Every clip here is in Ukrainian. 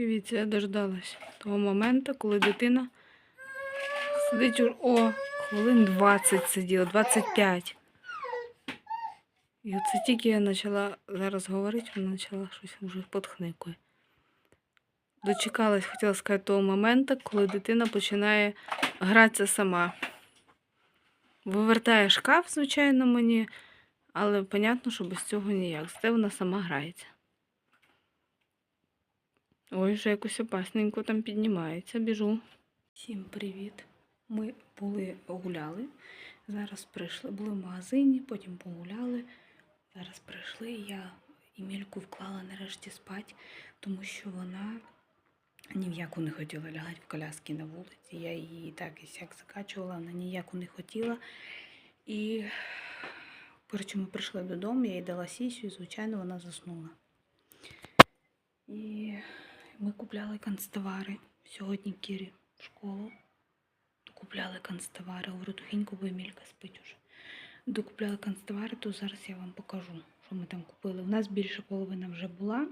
Дивіться, я дождалась того моменту, коли дитина сидить. О, хвилин 20 сиділа, 25. І оце тільки я почала зараз говорити, вона почала щось вже подхникує. Дочекалась, хотіла сказати, того моменту, коли дитина починає гратися сама. Вивертає шкаф, звичайно, мені, але понятно, що без цього ніяк. Зате вона сама грається. Ой, вже якось опасненько там піднімається, біжу. Всім привіт. Ми були гуляли. Зараз прийшли, були в магазині, потім погуляли. Зараз прийшли. Я Емільку вклала нарешті спати, тому що вона ні в яку не хотіла лягати в коляски на вулиці. Я її так і сяк закачувала, вона ніяку не хотіла. І перед ми прийшли додому, я їй дала сісю, і, звичайно, вона заснула. І ми купляли канцтовари сьогодні Кірі в школу. Докупляли канцтовари. Говорю, тухенько, бо Емілька спить уже. Докупляли канцтовари, то зараз я вам покажу, що ми там купили. У нас більше половина вже була.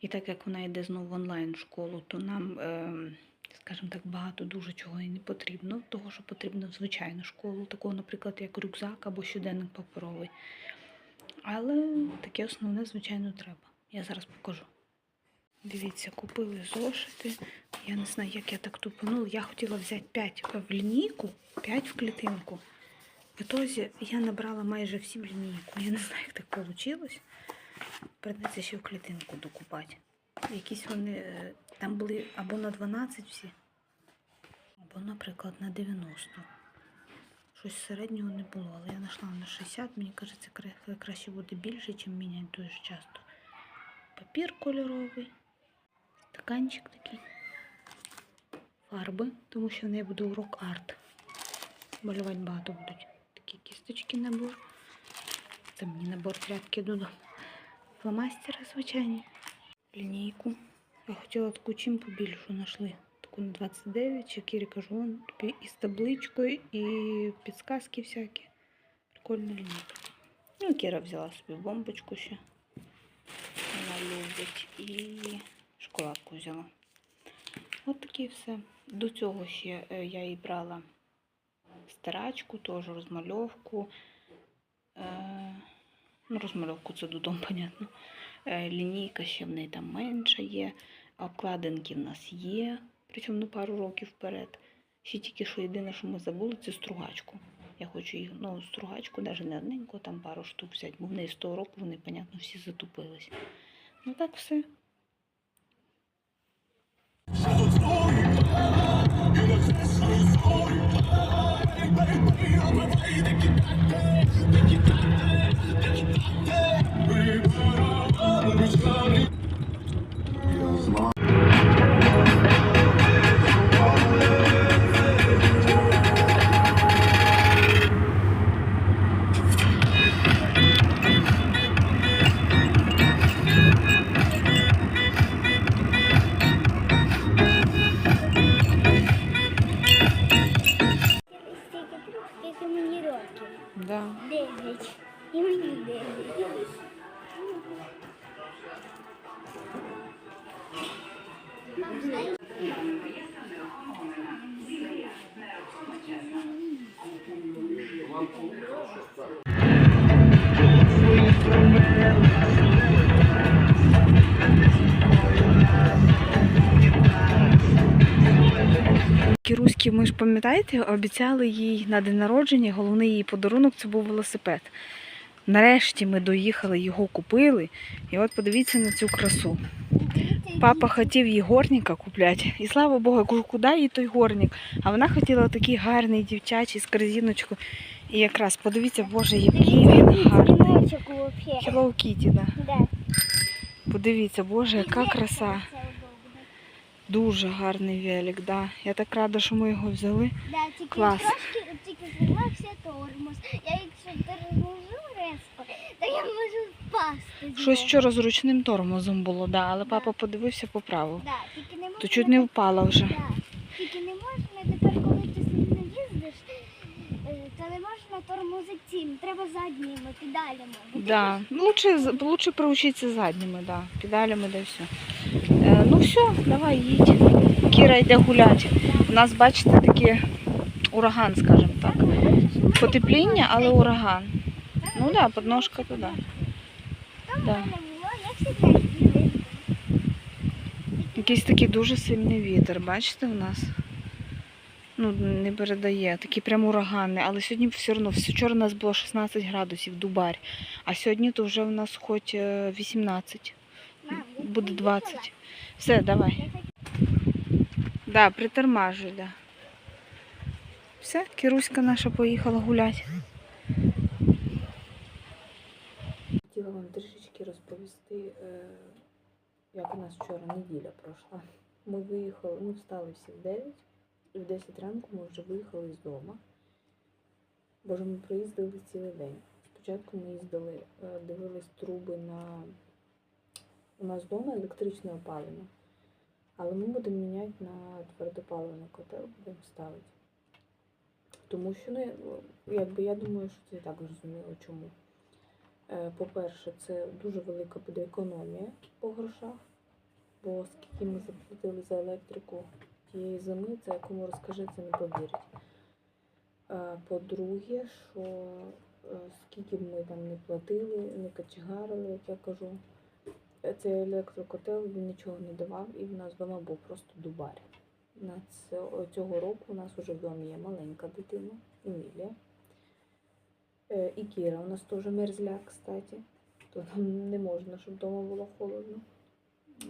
І так як вона йде знову в онлайн школу, то нам, е, скажімо так, багато дуже чого і не потрібно. Того, що потрібно в звичайну школу, такого, наприклад, як рюкзак або щоденник паперовий. Але таке основне, звичайно, треба. Я зараз покажу. Дивіться, купили зошити. Я не знаю, як я так тупанула. Я хотіла взяти 5 в лінійку, 5 в клітинку. В ітозі я набрала майже всі в лінійку. Я не знаю, як так вийшло. Придеться ще в клітинку докупати. Якісь вони е, там були або на 12 всі, або, наприклад, на 90. Щось середнього не було, але я знайшла на 60. Мені кажеться, кра- краще буде більше, ніж міняти дуже часто. Папір кольоровий, стаканчик такий, фарби, тому що в неї буде урок арт. Малювати багато будуть. Такі кісточки набор. Це мені набор тряпки додому. Фломастери звичайні. Лінійку. Я хотіла таку чим побільшу знайшли. Таку на 29, чи Кірі кажу, тобі і з табличкою, і підсказки всякі. Прикольна лінійка. Ну, Кіра взяла собі бомбочку ще. Вона любить. І шоколадку взяла. От таке все. До цього ще е, я їй брала стирачку, теж розмальовку. Е, Ну, розмальовку це додому, понятно. Е, Лінійка ще в неї там менша є. Обкладинки в нас є, причому на пару років вперед. Ще тільки що єдине, що ми забули, це стругачку. Я хочу їх, ну, стругачку, навіть не одненьку, там пару штук взяти, бо в неї з того року вони, понятно, всі затупились. Ну так все. Скільки Да. Дев'ять. І мені дев'ять. Кіруські, ми ж пам'ятаєте, обіцяли їй на день народження, головний її подарунок це був велосипед. Нарешті ми доїхали, його купили. І от подивіться на цю красу. Папа хотів їй горника купляти. І слава Богу, я кажу, куди їй той горник? А вона хотіла такий гарний дівчачий з корзиночкою. І якраз подивіться, Боже, який він гарний. Kitty, да. Да. Подивіться, Боже, яка краса. Дуже гарний велик, да. Я так рада, що ми його взяли. Да, тільки Клас. трошки тільки зламався тормоз. Я якщо торможу резко, то я можу впасти. Щось вчора з ручним тормозом було, да, але папа подивився, поправив. Да, тільки не можна. То чуть не впала вже. Да. Тільки не можна тепер, коли ти сильно їздиш, е, то не можна тормозити цим. Треба задніми педалями. Да. Лучше, лучше проучитися задніми, да. педалями, да все. Е, ну все, давай їдь. Кіра йде гуляти. У нас, бачите, такий ураган, скажімо так. Потепління, але ураган. Ну так, да, подножка туди. Да. Якийсь такий дуже сильний вітер, бачите, у нас? Ну, не передає, такий прям ураганний, але сьогодні все одно, вчора у нас було 16 градусів, дубарь, а сьогодні то вже у нас хоч е, 18, буде поїхала. 20. Все, давай. Да, притормажуй, да. Все, Кіруська наша поїхала гуляти. Хотіла вам трішечки розповісти, е, як у нас вчора неділя пройшла. Ми виїхали, ми встали всі в 9, і в 10 ранку ми вже виїхали з дому. Боже, ми проїздили цілий день. Спочатку ми їздили, е, дивились труби на. У нас вдома електричне опалення. Але ми будемо міняти на твердопаливний котел, будемо ставити. Тому що, ну, я- якби я думаю, що це і так зрозуміло чому. Е, По-перше, це дуже велика буде економія по грошах, бо скільки ми заплатили за електрику тієї зими, це кому розкажи, це не повірить. По-друге, що е, скільки б ми там не платили, не качегарили, як я кажу, е, цей електрокотел він нічого не давав, і в нас вдома був просто дубар. На цього, року у нас вже вдома є маленька дитина, Емілія. Е, І Кіра у нас теж мерзляк, кстати. То нам не можна, щоб вдома було холодно.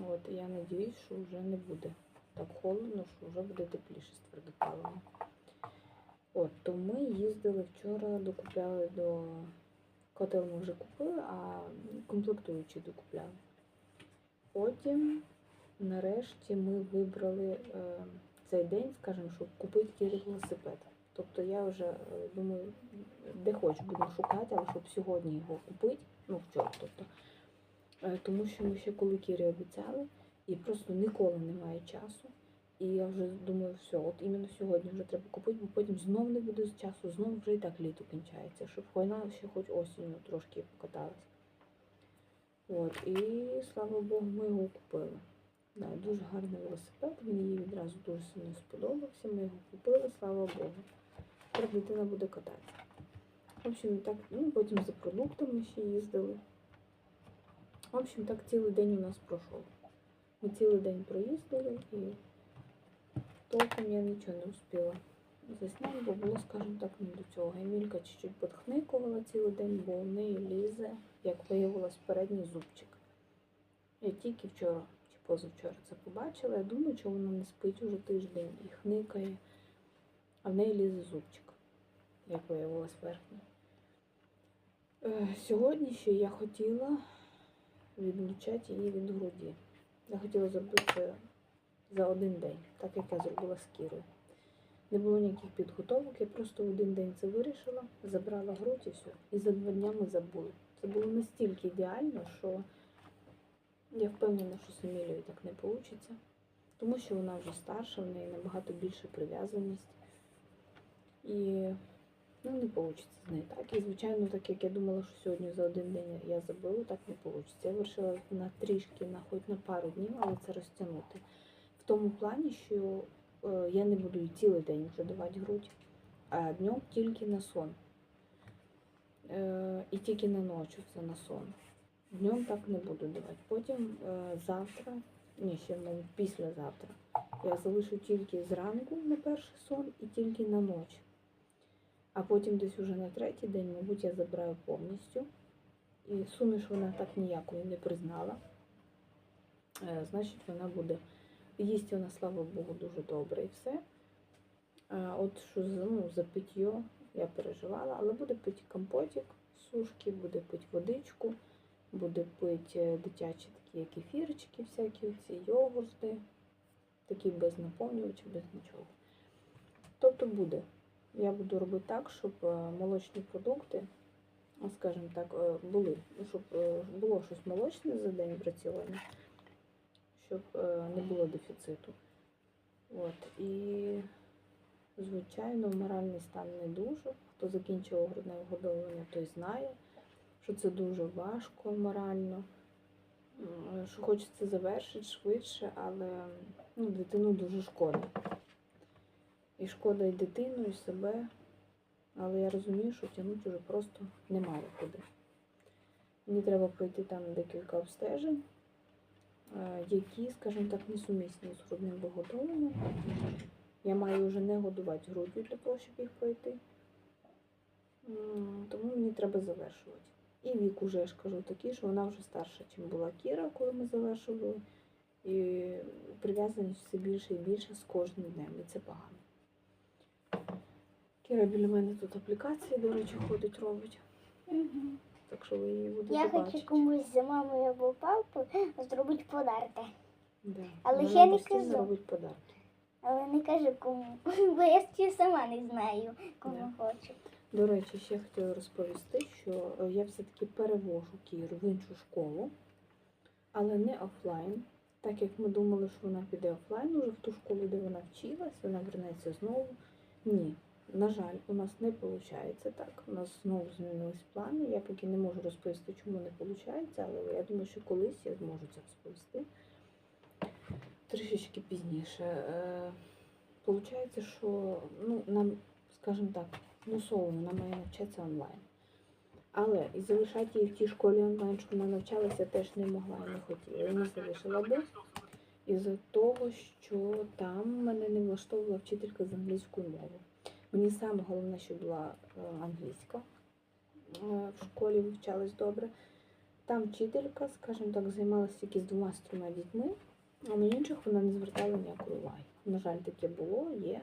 От, я надіюсь, що вже не буде так холодно, що вже буде тепліше з твердопаливом. От, то ми їздили вчора, докупляли до котел ми вже купили, а комплектуючі докупляли. Потім, нарешті, ми вибрали е, цей день, скажімо, щоб купити Кірі велосипед. Тобто я вже е, думаю, де хоч будемо шукати, але щоб сьогодні його купити, ну вчора, тобто. Е, Тому що ми ще коли Кірі обіцяли, і просто ніколи немає часу. І я вже думаю, все, от іменно сьогодні вже треба купити, бо потім знов не буде часу, знов вже і так літо кінчається, щоб війна ще хоч осінню трошки покаталась. От, і слава Богу, ми його купили. Да, дуже гарний велосипед, мені відразу дуже сильно сподобався. Ми його купили, слава Богу. Тепер дитина буде кататися. В общем, так, ну, потім за продуктами ще їздили. В общем, так цілий день у нас пройшов. Ми цілий день проїздили і толком я нічого не успіла засняти, бо було, скажімо так, не до цього. Емілька чуть-чуть подхникувала цілий день, бо в неї лізе, як виявилось, передній зубчик. Я тільки вчора чи позавчора це побачила. Я думаю, що вона не спить уже тиждень і хникає, а в неї лізе зубчик, як виявилось верхній. Е, Сьогодні ще я хотіла відлучати її від груді. Я хотіла зробити це за один день, так як я зробила з Кірою. Не було ніяких підготовок, я просто в один день це вирішила, забрала грудь і все. І за два дня ми забули. Це було настільки ідеально, що я впевнена, що з Емілією так не вийде. Тому що вона вже старша, в неї набагато більша прив'язаність. І ну, не вийде з нею так. І, звичайно, так як я думала, що сьогодні за один день я заберу, так не вийде. Я вирішила на трішки, на хоч на пару днів, але це розтягнути. В тому плані, що е, я не буду їй цілий день вже давати грудь, а днем тільки на сон. Е, і тільки на ночі це на сон. Днем так не буду давати. Потім е, завтра, ні, ще післязавтра, я залишу тільки зранку на перший сон і тільки на ніч. А потім десь уже на третій день, мабуть, я забираю повністю. І суміш вона так ніякої не признала. Е, значить, вона буде. Їсть вона, слава Богу, дуже добре і все. От що ну, за питьо я переживала, але буде пити компотик сушки, буде пити водичку, буде пити е, дитячі такі кефірчики, всякі ці йогурти, такі без наповнювача, без нічого. Тобто буде. Я буду робити так, щоб е, молочні продукти, ну, скажімо так, е, були, ну, щоб е, було щось молочне за день в раціоні, щоб не було дефіциту. От. І, звичайно, моральний стан не дуже. Хто закінчив грудне вгодовування, той знає, що це дуже важко морально, що хочеться завершити швидше, але ну, дитину дуже шкода. І шкода і дитину, і себе. Але я розумію, що тягнути вже просто немає куди. Мені треба пройти там декілька обстежень, е, які, скажімо так, несумісні з грудним виготовленням. Я маю вже не годувати груддю для того, щоб їх пройти. Тому мені треба завершувати. І вік уже, я ж кажу, такий, що вона вже старша, ніж була Кіра, коли ми завершували. І прив'язаність все більше і більше з кожним днем, і це погано. Кіра біля мене тут аплікації, до речі, ходить, робить. Мгм. Так що ви її будете Я хочу комусь за мамою або папою зробити подарки. Да. Але Вона ще не постійно казав. робить подарки. Але не кажу кому, бо я ще сама не знаю, кому Да. хочу. До речі, ще хотіла розповісти, що е, я все-таки перевожу Кіру в іншу школу, але не офлайн. Так як ми думали, що вона піде офлайн уже в ту школу, де вона вчилась, вона вернеться знову. Ні, на жаль, у нас не виходить так. У нас знову змінились плани. Я поки не можу розповісти, чому не виходить, але я думаю, що колись я зможу це розповісти. Трішечки пізніше. Е, Получається, що ну, нам, скажімо так, мусово вона має навчатися онлайн. Але і залишати її в тій школі онлайн, щоб вона навчалася, теж не могла і не хотіла. Не залишила би із-за того, що там мене не влаштовувала вчителька з англійської мови. Мені саме головне, що була е, англійська в школі вивчалась добре. Там вчителька, скажімо так, займалася тільки з двома з трьома дітьми, а на інших вона не звертала ніякої уваги. На жаль, таке було, є.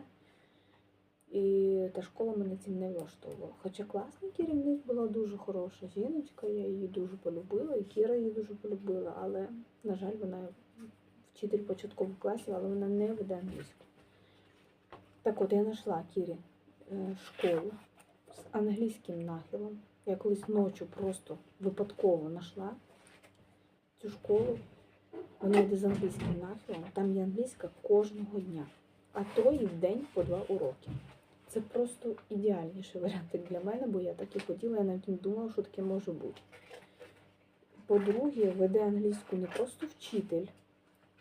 І та школа мене цим не влаштовувала. Хоча класний керівник була дуже хороша жіночка, я її дуже полюбила, і Кіра її дуже полюбила, але, на жаль, вона вчитель початкових класів, але вона не веде англійську. Так от я знайшла Кірі школу з англійським нахилом. Я колись ночі просто випадково знайшла цю школу. Вона йде з англійським нахилом, там є англійська кожного дня, а то і в день по два уроки. Це просто ідеальніший варіант для мене, бо я так і хотіла, я навіть не думала, що таке може бути. По-друге, веде англійську не просто вчитель,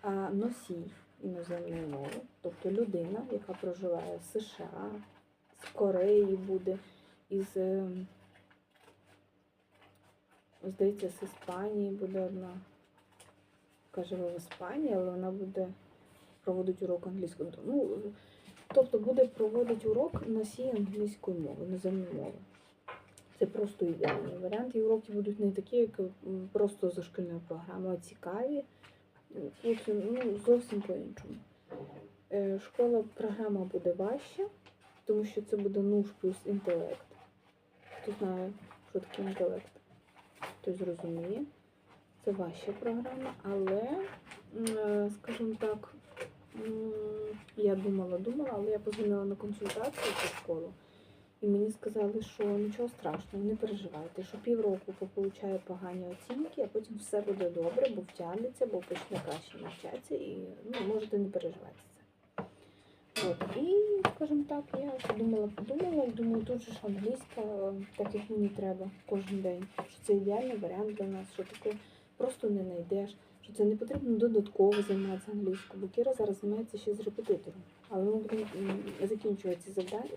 а носій іноземної мови, тобто людина, яка проживає в США, Кореї буде, із, ем, здається, з Іспанії буде одна. Яка живе в Іспанії, але вона буде проводити урок англійської. Ну, тобто буде проводити урок носій англійської мови, іноземної мови. Це просто ідеальний варіант. І уроки будуть не такі, як просто за шкільною програмою, а цікаві. Ну, зовсім по-іншому. Е, Школа, програма буде важча, тому що це буде НУШ плюс інтелект. Хто знає, що таке інтелект, той зрозуміє. Це важча програма, але, е, скажімо так, я думала, думала, але я позвонила на консультацію цю школу. І мені сказали, що нічого страшного, не переживайте, що півроку получає погані оцінки, а потім все буде добре, бо втягнеться, бо почне краще навчатися і ну, можете не переживати це. От. І, скажімо так, я подумала, подумала і думаю, тут же ж англійська, е, так як мені треба кожен день. Що це ідеальний варіант для нас, що таке просто не знайдеш, що це не потрібно додатково займатися англійською, бо Кіра зараз займається ще з репетитором. Але ми будемо закінчувати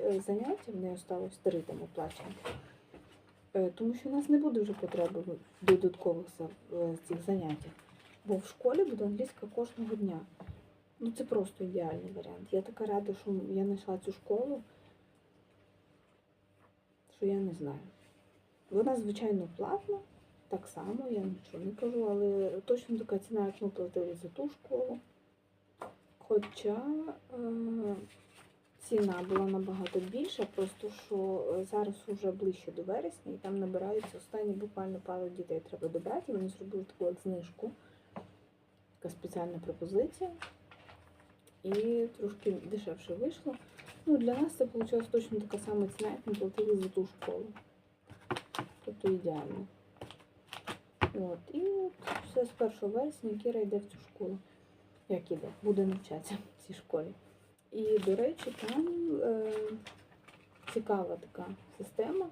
е, заняття, в неї осталось три там оплачені. Е, Тому що у нас не буде вже потреби додаткових цих заняттях. Бо в школі буде англійська кожного дня. Ну це просто ідеальний варіант. Я така рада, що я знайшла цю школу, що я не знаю. Вона, звичайно, платна, так само, я нічого не кажу, але точно така ціна, як ми платили за ту школу. Хоча е, ціна була набагато більша, просто що е, зараз вже ближче до вересня, і там набираються останні буквально пару дітей треба добрати. Вони зробили таку знижку, така спеціальна пропозиція. І трошки дешевше вийшло. Ну, для нас це вийшла точно така сама ціна, як ми платили за ту школу. Тобто ідеально. От. І от все з 1 вересня Кіра йде в цю школу. Як іде, буде навчатися в цій школі. І, до речі, там е, цікава така система.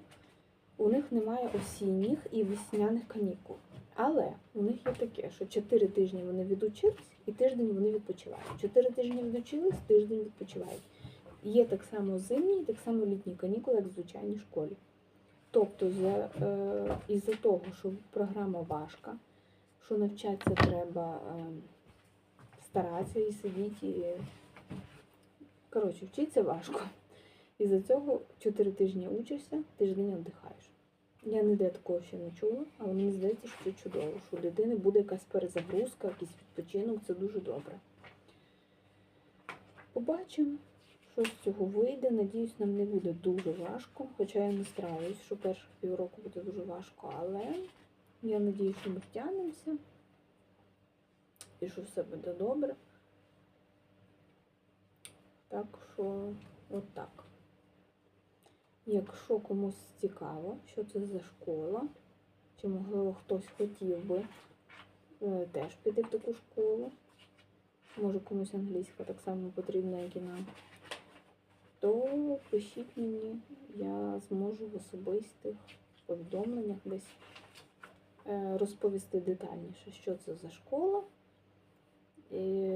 У них немає осінніх і весняних канікул. Але у них є таке, що 4 тижні вони відучились і тиждень вони відпочивають. 4 тижні відучились, тиждень відпочивають. Є так само зимні, так само літні канікули, як в звичайній школі. Тобто, за, е, із-за того, що програма важка, що навчатися треба е, старатися і сидіти. І... Коротше, вчитися важко. Із-за цього 4 тижні учишся, тиждень віддихаєш. Я ніде такого ще не чула, але мені здається, що це чудово, що у людини буде якась перезагрузка, якийсь відпочинок, це дуже добре. Побачимо, що з цього вийде. Надіюсь, нам не буде дуже важко, хоча я не стараюсь, що перших півроку буде дуже важко, але я надіюсь, що ми втягнемося і що все буде добре. Так що, от так. Якщо комусь цікаво, що це за школа, чи можливо хтось хотів би е, теж піти в таку школу, може комусь англійська так само потрібна, як і нам, то пишіть мені, я зможу в особистих повідомленнях десь е, розповісти детальніше, що це за школа,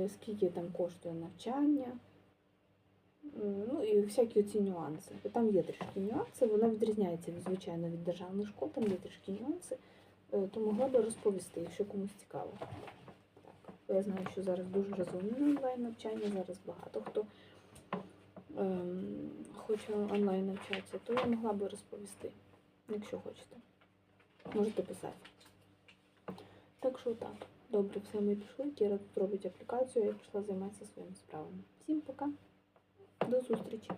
скільки там коштує навчання. І всякі ці нюанси. Там є трішки нюанси, вона відрізняється, звичайно, від державних школ, там є трішки нюанси, Е, то могла би розповісти, якщо комусь цікаво. Так. Я знаю, що зараз дуже розвинене онлайн навчання, зараз багато хто ем, хоче онлайн навчатися, то я могла би розповісти, якщо хочете. Можете писати. Так що так. Добре, все ми пішли. Кіра тут робить аплікацію, я пішла займатися своїми справами. Всім пока. До зустрічі!